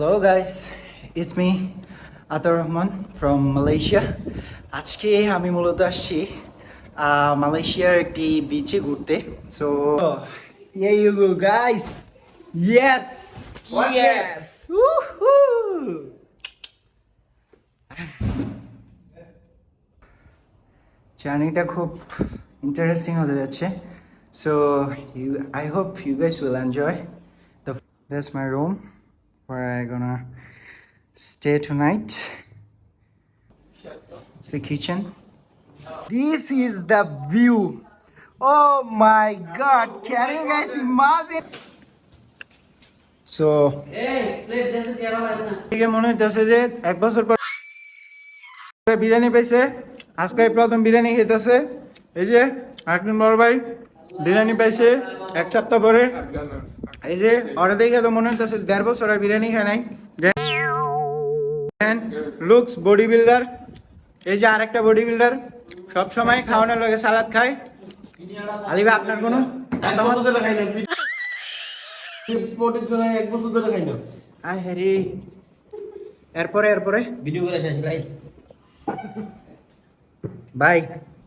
Hello guys, it's me আতর Rahman from Malaysia আজকে আমি মূলত আসছি মালয়েশিয়ার একটি বিচে ঘুরতে। So here you go guys. Yes! Yes! Woohoo! জার্নিটা খুব ইন্টারেস্টিং হতে যাচ্ছে। So you I hope you guys will enjoy the that's my room where I gonna stay tonight. It's the kitchen. This is the view. Oh my god, can you guys imagine? So, এদিকে মনে হইতেছে যে এক বছর পর বিরিয়ানি পাইছে আজকে প্রথম বিরিয়ানি খেতেছে এই যে একদিন বড় ভাই বিরিয়ানি পাইছে এক সপ্তাহ পরে। এই যে দেখে তো মনে হচ্ছে দেড় বছর আর বিরিয়ানি খায় নাই। লুকস বডি বিল্ডার এই যে আরেকটা বডি বিল্ডার সব সময় খাওয়ানোর লগে সালাদ খায়। আলিবা আপনার কোনো এরপরে এরপরে। ভিডিও করে শেষ ভাই। ভাই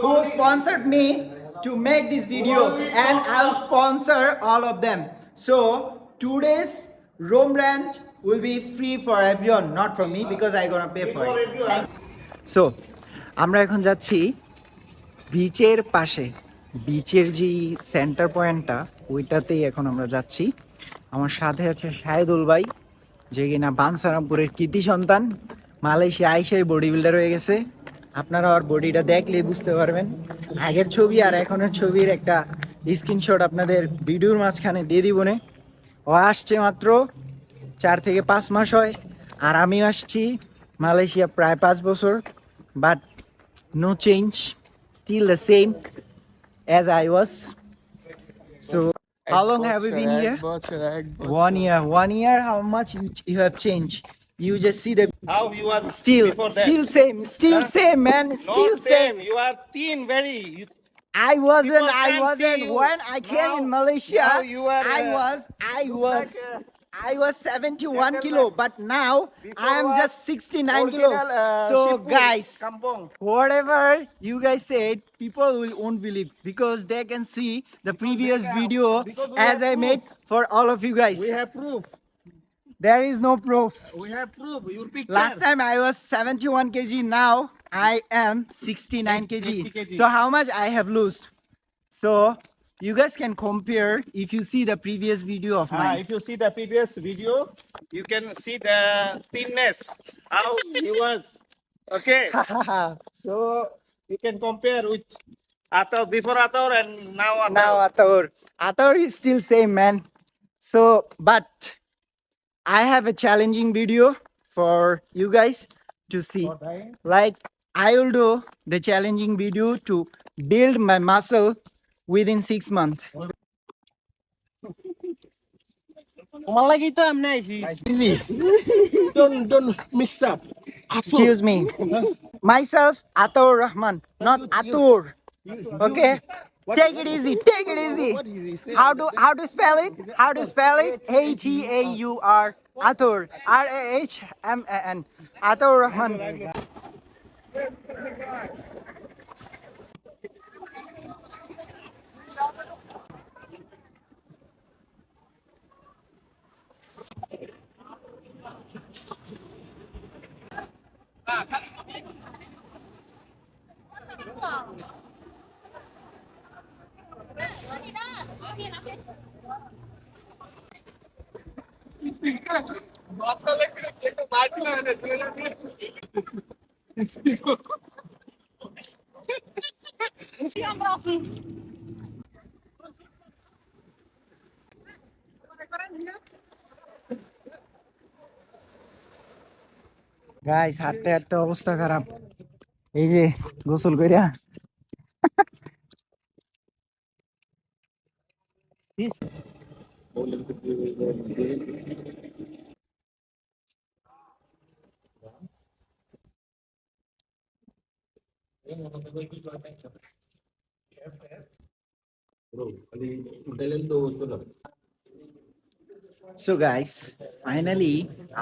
who sponsored me to make this video, and I'll sponsor all of them. So today's room rent will be free for everyone, not for me because I gonna pay for it. So আমরা এখন যাচ্ছি বিচের পাশে বিচের যে centre পয়েন্টটা ওইটাতেই এখন আমরা যাচ্ছি আমার সাথে আছে শাহেদুল ভাই যে কিনা বানসারামপুরের কৃতি সন্তান মালয়েশিয়া আইসাই বডি বিল্ডার হয়ে গেছে আপনারা ওর বডিটা দেখলেই বুঝতে পারবেন। আগের ছবি আর এখনের ছবির একটা স্ক্রিনশট আপনাদের ভিডিওর মাঝখানে দিয়ে দিবনে ও আসছে মাত্র চার থেকে পাঁচ মাস হয় আর আমি আসছি মালয়েশিয়া প্রায় পাঁচ বছর but no change still the same as I was so how long have you been here one year one year how much you, you have changed? You just see the How he was still before that? still same still same man still Not same You are thin, very. You, I wasn't. I wasn't. When I came in Malaysia, you are, I uh, was. I was. like, uh, I was 71 kilo, but now I am just 69 kilo. uh, so, guys, Kampong. whatever you guys said, people will won't believe because they can see the previous video as I made for all of you guys. We have proof. There is no proof. We have proof. Your picture. Last time I was 71 kg. Now I am 69 kg. kg. So how much I have lost? So you guys can compare if you see the previous video of Ah, mine. if you see the previous video, you can see the thinness, how he was. Okay, so you can compare with Ator before Ator and now Ator. now Ator, Ator is still same man. So but I have a challenging video for you guys to see. Like I will do the challenging video to build my muscle within six months. Easy. don't don't mix up. Excuse me. Myself, Atur Rahman, not Atur. Okay? What, Take what, it easy. What, Take it easy. What is it? How do how to spell it? How to spell it? A t a u r. Atur. R A H M A N. Atur Rahman. Ah, guys হাঁটতে হাঁটতে অবস্থা খারাপ এই যে গোসল কইরা Isso. So guys finally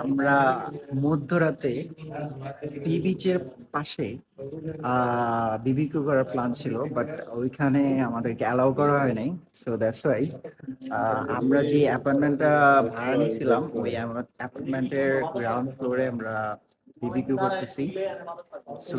আমরা মধ্যরাতে সি বিচের পাশে বিবিকিউ করার প্ল্যান ছিল বাট ওইখানে আমাদেরকে অ্যালাউ করা হয় নাই সো দ্যাটস ওয়াই আমরা যে অ্যাপার্টমেন্টটা ভাড়া নিয়েছিলাম, ওই অ্যাপার্টমেন্টের গ্রাউন্ড ফ্লোরে আমরা বিবিকিউ করতেছি। So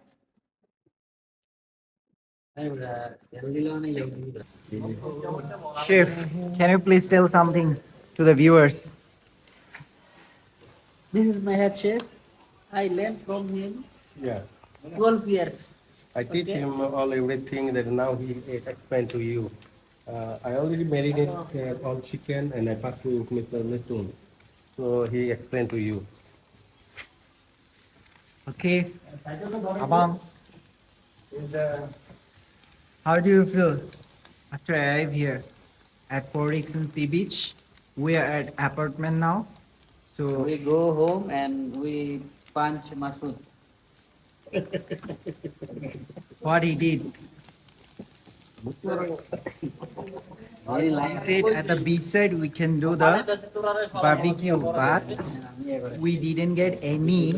Chef, can you please tell something to the viewers? This is my head chef. I learned from him Yeah, 12 years. I teach Okay. him all everything that now he explained to you. Uh, I already marinate uh, all chicken and I passed to Mr. Mitun. So he explained to you. Okay. Abang, how do you feel after I arrive here at Port Dixon Sea Beach? We are at apartment now. So We go home and we punch Masood. what he did, Very he said at the beach side we can do the barbecue, but we didn't get any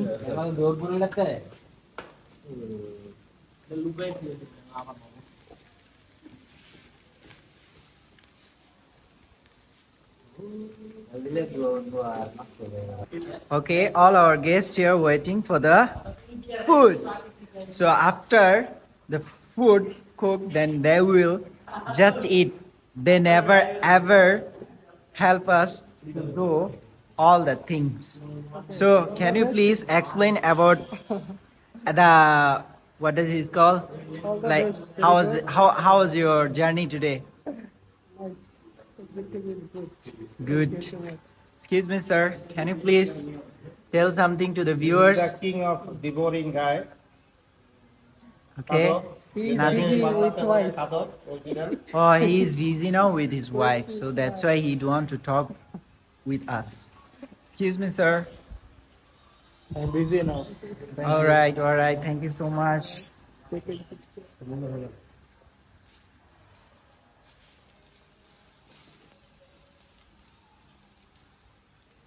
Okay, all our guests here waiting for the food. So after the food cooked, then they will just eat. They never ever help us to do all the things. So can you please explain about the what does it called? Like how was the, how how was your journey today? Good. Excuse me, sir. Can you please tell something to the viewers? The king of devouring guy. Okay. He's Nothing. busy with wife. Oh, he is busy now with his wife, so that's why he don't want to talk with us. Excuse me, sir. I'm busy now. All right, all right. Thank you so much.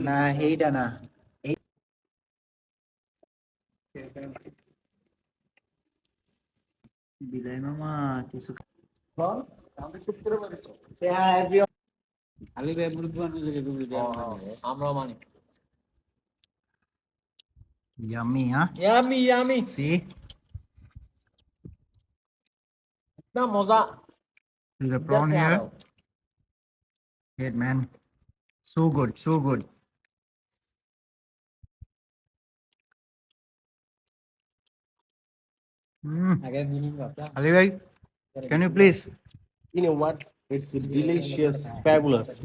না এইটা না বিলাই মামা কিছু අලි බැබුරුතුමන් ආම්‍රා මාණික් yummy huh? Yummy yummy see? now moza the prawn here. great man. So good so good. Mm. Again, Ali can you please? You know what? It's delicious, fabulous.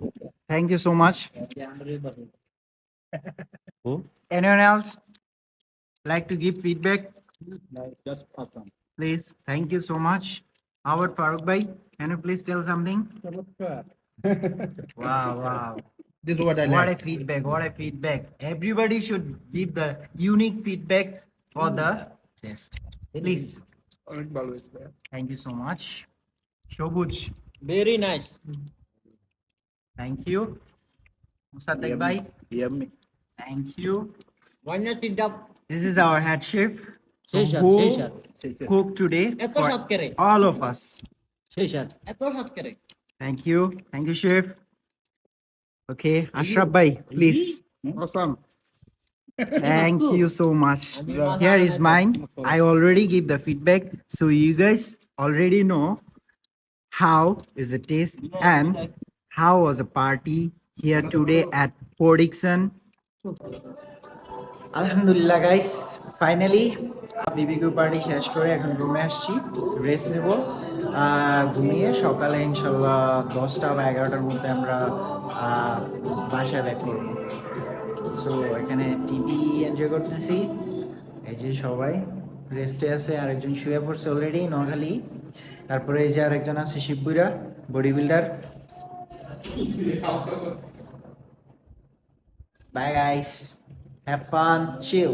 Thank you so much. Anyone else like to give feedback? Just awesome Please. Thank you so much. Howard Farooq bhai, can you please tell something? Wow, wow. This is what I What a feedback, what a feedback. Everybody should give the unique feedback for the test. Please. Thank you so much. Shobuj, very nice thank you. Musaddaq bhai, Yummy. thank you. ওয়াইনা তিনটা This is our head chef সেই সাথ who সেই সাথ cooked today এত for স্বাদ করে all of us. সেই সাথ এত স্বাদ করে Thank you. Thank you, chef. Okay, Ashraf bhai, please. Awesome. Thank you so much. আমি Here is বানানো mine. I already give the feedback, so you guys already know how is the taste and how was the party here today at Port Dixon. আলহামদুলিল্লাহ guys finally BBQ party শেষ করে এখন রুমে আসছি। Rest নেব। ঘুমিয়ে সকালে ইনশাল্লাহ দশটা বা এগারোটার মধ্যে আমরা বাসায় ব্যাক করব। সো এখানে টিভি এনজয় করতেছি। এই যে সবাই রেস্টে আছে, আরেকজন শুয়ে পড়ছে অলরেডি নোয়াখালী। তারপরে এই যে আরেকজন আছে শিববুরা body builder bye guys have fun chill